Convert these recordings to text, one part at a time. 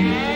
Mm-hmm.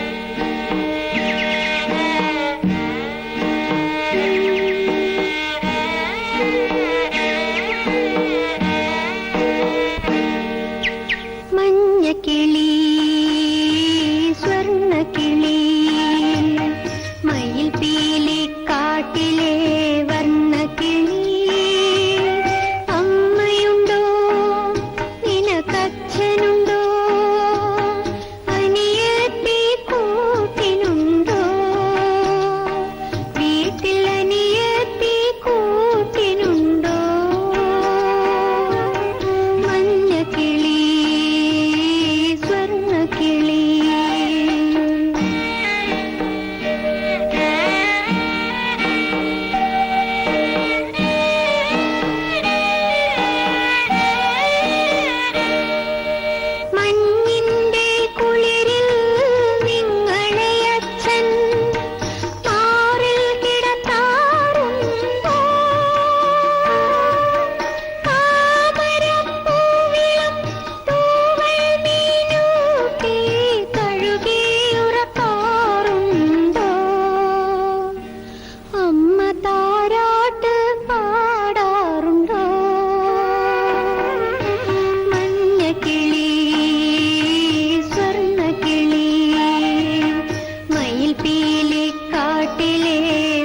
കാട്ടിലെ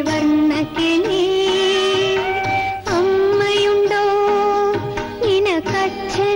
വർണക്കിളി അമ്മയുണ്ടോ? നിനക്കച്ഛൻ